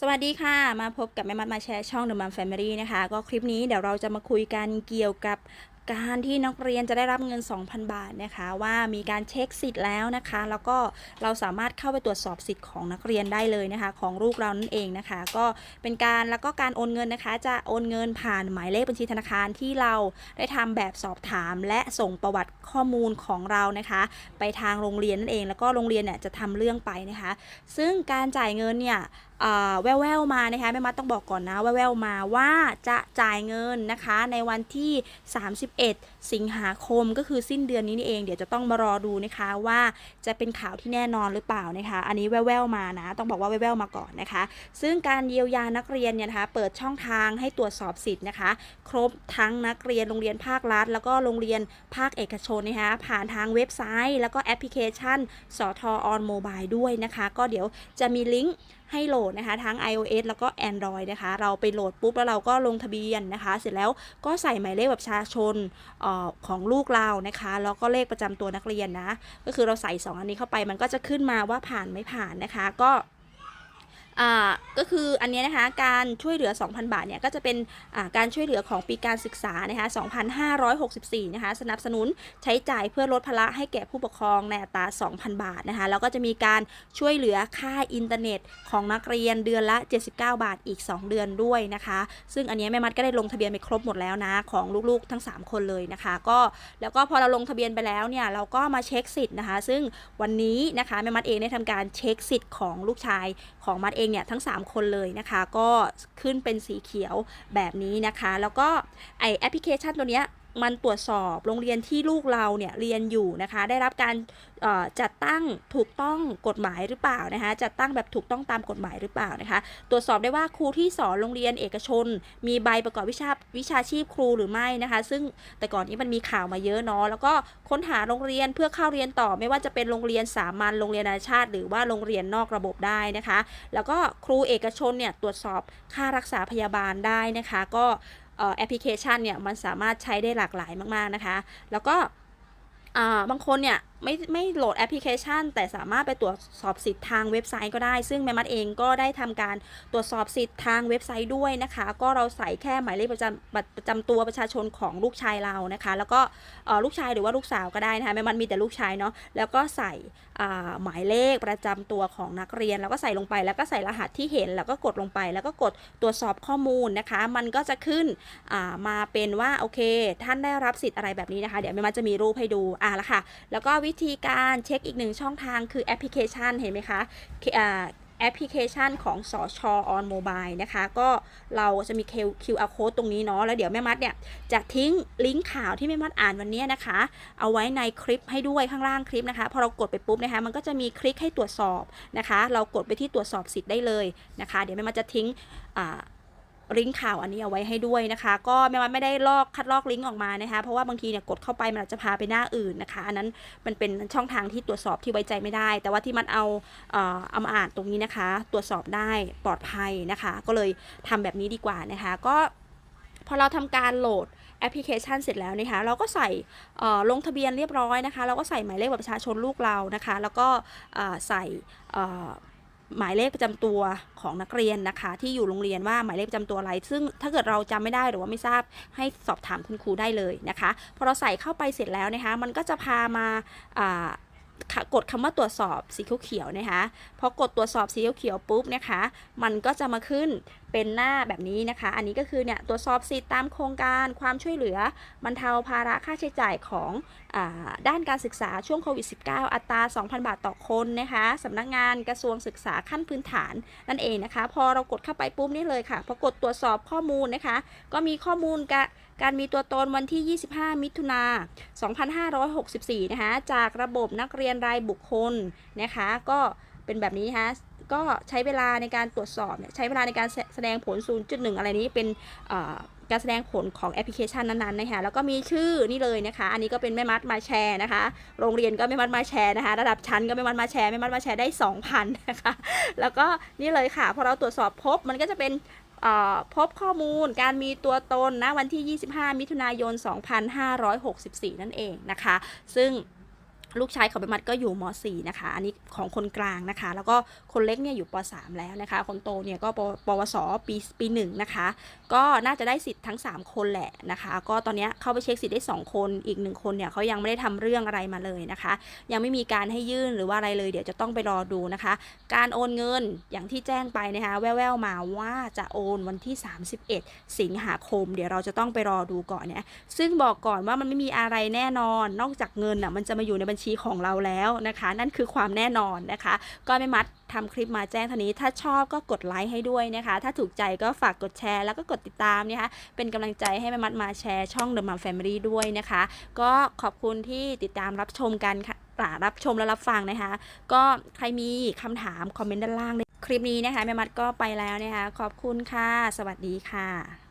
สวัสดีค่ะ มาพบกับแม่มัดมาแชร์ช่อง The Mom Family นะคะ ก็คลิปนี้เดี๋ยวเราจะมาคุยกันเกี่ยวกับการที่นักเรียนจะได้รับเงิน 2,000 บาทนะคะ ว่ามีการเช็คสิทธิ์แล้วนะคะ แล้วก็เราสามารถเข้าไปตรวจสอบสิทธิ์ของนักเรียนได้เลยนะคะ ของลูกเรานั่นเองนะคะ ก็เป็นการแล้วก็การโอนเงินนะคะ จะโอนเงินผ่านหมายเลขบัญชีธนาคารที่เราได้ทำแบบสอบถาม และส่งประวัติข้อมูลของเรานะคะ ไปทางโรงเรียนนั่นเอง แล้วก็โรงเรียนเนี่ยจะทำเรื่องไปนะคะ ซึ่งการจ่ายเงินเนี่ย แว่วๆมานะคะแม่มัดต้องบอกก่อนนะแว่วๆมาว่าจะจ่ายเงินนะคะในวันที่ 31 สิงหาคมก็คือสิ้นเดือนนี้นี่เอง เดี๋ยวจะต้องมารอดูนะคะว่าจะเป็นข่าวที่แน่นอนหรือเปล่านะคะอันนี้แว่วๆมานะต้องบอกว่าแว่วๆมาก่อนนะคะ ซึ่งการเยียวยานักเรียนเนี่ยนะคะเปิดช่องทางให้ตรวจสอบสิทธิ์นะคะ ครบทั้งนักเรียนโรงเรียนภาครัฐ แล้วก็โรงเรียนภาคเอกชนนะคะผ่านทางเว็บไซต์ แล้วก็แอปพลิเคชันสทออนโมบายด้วยนะคะ ก็เดี๋ยวจะมีลิงก์ให้โหลดนะคะทั้ง iOS แล้วก็ Android นะคะ เราไปโหลดปุ๊บแล้วเราก็ลงทะเบียนนะคะ เสร็จแล้วก็ใส่หมายเลขแบบประชาชนออของลูกเรานะคะ แล้วก็เลขประจำตัวนักเรียนนะ ก็คือเราใส่ 2 อันนี้เข้าไปมันก็จะขึ้นมาว่าผ่านไม่ผ่านนะคะ ก็ ก็คืออันนี้นะคะการช่วยเหลือ 2,000 บาทเนี่ยก็จะเป็นการช่วยเหลือของปีการศึกษานะคะ2,564นะคะสนับสนุนใช้จ่ายเพื่อลดภาระให้แก่ผู้ปกครองในอัตรา 2,000 บาทนะคะแล้วก็จะมีการช่วยเหลือค่าอินเทอร์เน็ตของนักเรียนเดือนละ 79 บาทอีก 2 เดือนด้วยนะคะ ซึ่งอันนี้แม่มัดก็ได้ลงทะเบียนไปครบหมดแล้วนะของลูกๆทั้ง 3 คนเลยนะคะ ก็แล้วก็พอเราลงทะเบียนไปแล้วเนี่ยเราก็มาเช็คสิทธิ์นะคะ ซึ่งวันนี้นะคะแม่มัดเองได้ทำการเช็คสิทธิ์ของลูกชายของมัดเองเนี่ยทั้ง 3 คนเลยนะคะ ก็ขึ้นเป็นสีเขียวแบบนี้นะคะ แล้วก็ไอแอปพลิเคชันตัวเนี้ย มันตรวจสอบโรงเรียนที่ลูกเราเนี่ยเรียนอยู่นะคะ ได้รับการจัดตั้งถูกต้องกฎหมายหรือเปล่านะคะ จัดตั้งแบบถูกต้องตามกฎหมายหรือเปล่านะคะ ตรวจสอบได้ว่าครูที่สอนโรงเรียนเอกชน มีใบประกอบวิชาวิชาชีพครูหรือไม่นะคะ ซึ่งแต่ก่อนนี้มันมีข่าวมาเยอะเนาะแล้วก็ค้นหาโรงเรียนเพื่อเข้าเรียนต่อไม่ว่าจะเป็นโรงเรียนสามัญโรงเรียนนานาชาติ หรือว่าโรงเรียนนอกระบบได้นะคะ แล้วก็ครูเอกชนเนี่ยตรวจสอบค่ารักษาพยาบาลได้นะคะ ก็ แอปพลิเคชันเนี่ยมันสามารถใช้ได้หลากหลายมาก ๆ นะคะ แล้วก็บางคนเนี่ยไม่ไม่โหลดแอปพลิเคชัน แต่สามารถไปตรวจสอบสิทธิ์ทางเว็บไซต์ก็ได้ ซึ่งแม่มัดเองก็ได้ทำการตรวจสอบสิทธิ์ทางเว็บไซต์ด้วยนะคะ ก็เราใส่แค่หมายเลขประจำบัตรประจำตัวประชาชนของลูกชายเรานะคะ แล้วก็เออลูกชายหรือว่าลูกสาวก็ได้นะคะแม่มัดมีแต่ลูกชายเนาะแล้วก็ใส่หมายเลขประจำตัวของนักเรียน แล้วก็ใส่ลงไปแล้วก็ใส่รหัสที่เห็นแล้วก็กดลงไป แล้วก็กดตรวจสอบข้อมูลนะคะ มันก็จะขึ้นมาเป็นว่าโอเค ท่านได้รับสิทธิ์อะไรแบบนี้นะคะ เดี๋ยวแม่มัดจะมีรูปให้ดูอะละค่ะ แล้วก็วิิธีการเช็คอีกหนึ่งช่องทางคือแอปพลิเคชันเห็นไหมคะแอปพลิเคชันของสอชออนโมบายนะคะ ก็เราจะมี QR code ตรงนี้เนาะแล้วเดี๋ยวแม่มัดเนี่ย จะทิ้งลิงก์ข่าวที่แม่มัดอ่านวันนี้นะคะ เอาไว้ในคลิปให้ด้วยข้างล่างคลิปนะคะ พอเรากดไปปุ๊บนะคะ มันก็จะมีคลิกให้ตรวจสอบนะคะ เรากดไปที่ตรวจสอบสิทธิ์ได้เลยนะคะ เดี๋ยวแม่มัดจะทิ้ง ลิงก์ข่าวอันนี้เอาไว้ให้ด้วยนะคะ ก็แม่ว่าไม่ได้ลอกคัดลอกลิงก์ออกมานะคะ เพราะว่าบางทีเนี่ยกดเข้าไปมันอาจจะพาไปหน้าอื่นนะคะ อันนั้นมันเป็นช่องทางที่ตรวจสอบที่ไว้ใจไม่ได้ แต่ว่าที่มันเอาเอ่อเอามาอ่านตรงนี้นะคะ ตรวจสอบได้ปลอดภัยนะคะ ก็เลยทำแบบนี้ดีกว่านะคะ ก็พอเราทำการโหลดแอปพลิเคชันเสร็จแล้วนะคะ เราก็ใส่ลงทะเบียนเรียบร้อยนะคะ เราก็ใส่หมายเลขบัตรประชาชนลูกเรานะคะ แล้วก็ใส่ หมายเลขประจำตัวของนักเรียนนะคะ ที่อยู่โรงเรียนว่าหมายเลขประจำตัวอะไร ซึ่งถ้าเกิดเราจำไม่ได้หรือว่าไม่ทราบให้สอบถามคุณครูได้เลยนะคะพอเราใส่เข้าไปเสร็จแล้วนะคะ มันก็จะพามาากดคำว่าตรวจสอบสีเขียวๆนะคะพอกดตรวจสอบสีเขียวปุ๊บนะคะ มันก็จะมาขึ้นเป็นหน้าแบบนี้นะคะ อันนี้ก็คือเนี่ยตรวจสอบสิทธิตามโครงการความช่วยเหลือบรรเทาภาระค่าใช้จ่ายของ ด้านการศึกษาช่วงโควิด -19 อัตรา 2,000 บาทต่อคนนะคะสำนักงานกระทรวงศึกษาขั้นพื้นฐานนั่นเองนะคะ พอเรากดเข้าไปปุ๊บนี่เลยค่ะพอกดตรวจสอบข้อมูลนะคะ ก็มีข้อมูลกะการมีตัวตนวันที่ 25 มิถุนา2564 นะคะ จากระบบนักเรียนรายบุคคลนะคะ ก็เป็นแบบนี้นะคะ ก็ใช้เวลาในการตรวจสอบเนี่ยใช้เวลาในการแสดงผล 0.1 อะไรนี้เป็นการแสดงผลของแอปพลิเคชันนั้นๆนะคะแล้วก็มีชื่อนี่เลยนะคะ อันนี้ก็เป็นแม่มัดมาแชร์นะคะ โรงเรียนก็แม่มัดมาแชร์นะคะ ระดับชั้นก็แม่มัดมาแชร์แม่มัดมาแชร์ได้ 2,000 นะคะ แล้วก็นี่เลยค่ะ พอเราตรวจสอบพบมันก็จะเป็นพบข้อมูลการมีตัวตนนะวันที่ 25 มิถุนายน 2564 นั่นเองนะคะ ซึ่ง ลูกชายของแม่มัดก็อยู่ม .4 นะคะ อันนี้ของคนกลางนะคะ แล้วก็คนเล็กเนี่ยอยู่ป .3 แล้วนะคะ คนโตเนี่ยก็ปปวสปีปีหนึ่งนะคะ ก็น่าจะได้สิทธิ์ทั้ง 3 คนแหละนะคะ ก็ตอนนี้เข้าไปเช็คสิทธิ์ได้ 2 คนอีก 1 คนเนี่ยเขายังไม่ได้ทำเรื่องอะไรมาเลยนะคะ ยังไม่มีการให้ยื่นหรือว่าอะไรเลยเดี๋ยวจะต้องไปรอดูนะคะ การโอนเงินอย่างที่แจ้งไปนะคะแว่วๆมาว่าจะโอนวันที่ 31 สิงหาคม เดี๋ยวเราจะต้องไปรอดูก่อนเนี่ยซึ่งบอกก่อนว่ามันไม่มีอะไรแน่นอนนอกจากเงินอะมันจะมาอยู่ในบัญชีของเราแล้วนะคะ นั่นคือความแน่นอนนะคะ ก็ไม่มัดทำคลิปมาแจ้งเท่านี้ ถ้าชอบก็กดไลค์ให้ด้วยนะคะ ถ้าถูกใจก็ฝากกดแชร์แล้วก็กดติดตามนะคะ เป็นกำลังใจให้แม่มัดมาแชร์ช่อง The Mom Family ด้วยนะคะ ก็ขอบคุณที่ติดตามรับชมกันค่ะรับชมและรับฟังนะคะ ก็ใครมีคำถามคอมเมนต์ด้านล่างคลิปนี้นะคะแม่มัดก็ไปแล้วนะคะ ขอบคุณค่ะ สวัสดีค่ะ